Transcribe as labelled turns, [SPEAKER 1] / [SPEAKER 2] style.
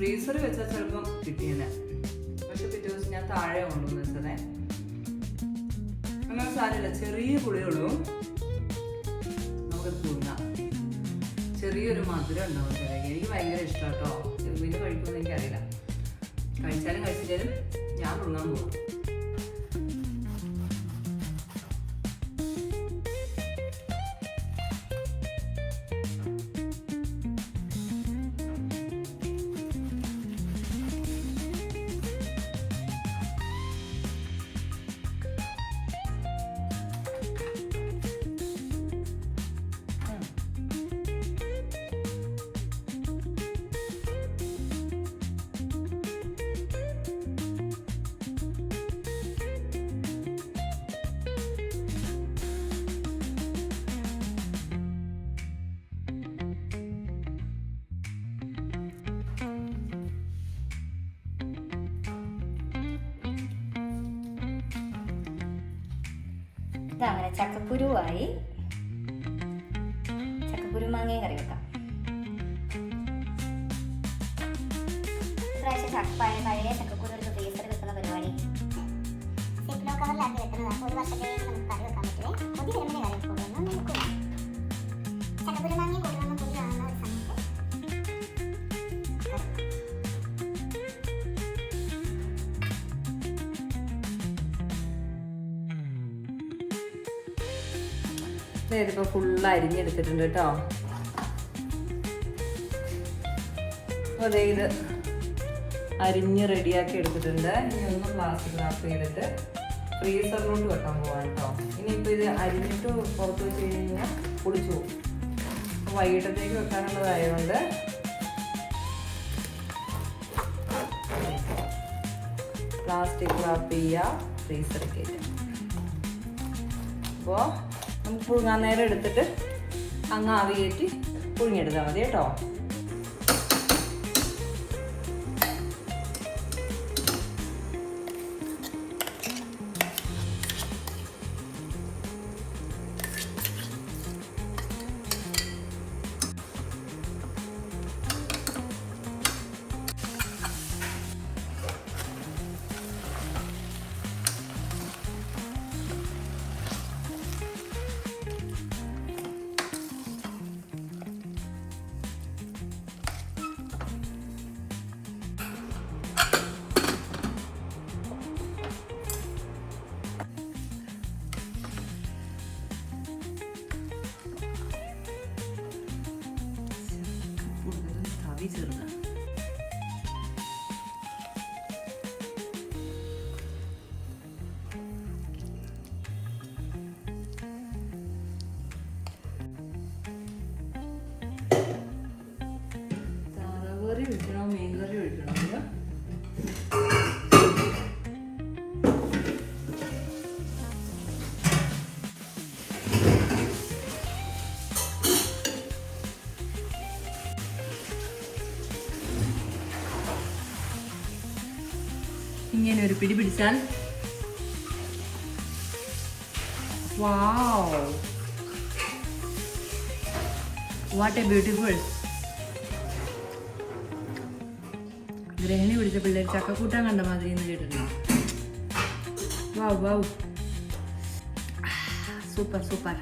[SPEAKER 1] ഫ്രീസറിൽ വെച്ചാൽ ചിലപ്പം കിട്ടിയേനെ. പക്ഷെ പിറ്റേ ദിവസം ഞാൻ താഴെ കൊണ്ടുവന്ന് വെച്ചതേ. അങ്ങനെ സാരമില്ല ചെറിയ പുളിയുള്ളൂ നമുക്ക് പുഴുങ്ങാം ചെറിയൊരു മധുരം ഉണ്ടാവും ചിലക്ക് എനിക്ക് ഭയങ്കര ഇഷ്ടമാണ് കേട്ടോ ചെറുമീൻ കഴിക്കുമെന്ന് എനിക്കറിയില്ല. കഴിച്ചാലും കഴിച്ചിട്ടാലും ഞാൻ പുഴുങ്ങാൻ പോവാം.
[SPEAKER 2] ഇതങ്ങനെ ചക്കക്കുരുവായി ചക്കക്കുരു മാങ്ങയും കറി വെക്കാം. ഇപ്രാവശ്യം ചക്ക പഴയ ചക്കക്കുരു എടുത്ത് ഫ്രീസറിൽ പരിപാടി.
[SPEAKER 3] വെക്കുന്നതാണ് ഒരു വർഷത്തേക്ക്
[SPEAKER 1] ഇതിപ്പോൾ ഫുള്ള് അരിഞ്ഞെടുത്തിട്ടുണ്ട് കേട്ടോ ദേ ഇത് അരിഞ്ഞ് റെഡിയാക്കി എടുത്തിട്ടുണ്ട്. ഇനി ഒന്ന് പ്ലാസ്റ്റിക് റാപ്പ് ചെയ്തിട്ട് ഫ്രീസറിലോട്ട് വെക്കാൻ പോവാം കേട്ടോ ഇനിയിപ്പോൾ ഇത് അരിഞ്ഞിട്ട് പുറത്ത് വെച്ച് കഴിഞ്ഞാൽ കുളിച്ചു പോകും. വൈകിട്ടത്തേക്ക് വെക്കാനുള്ളതായതുകൊണ്ട് പ്ലാസ്റ്റിക് റാപ്പ് ചെയ്യുക ഫ്രീസറിൽ കയറ്റും അപ്പോൾ നമുക്ക് പുഴുങ്ങാൻ നേരം എടുത്തിട്ട് അങ്ങ് ആവി കയറ്റി പുഴുങ്ങിയെടുത്താൽ മതി കേട്ടോ. Abitudine. Tara, worry, withdraw, make ഇങ്ങനെ ഒരു പിടി പിടിച്ചാൽ വാവ് വാട്ട് എ ബ്യൂട്ടിഫുൾ ഗ്രഹിണി പിടിച്ച പിള്ളേർ ചക്കക്കൂട്ടാൻ കണ്ട മാതിരി എന്ന് കേട്ടിട്ടുണ്ടോ? വാവ് വാവ് സൂപ്പർ സൂപ്പർ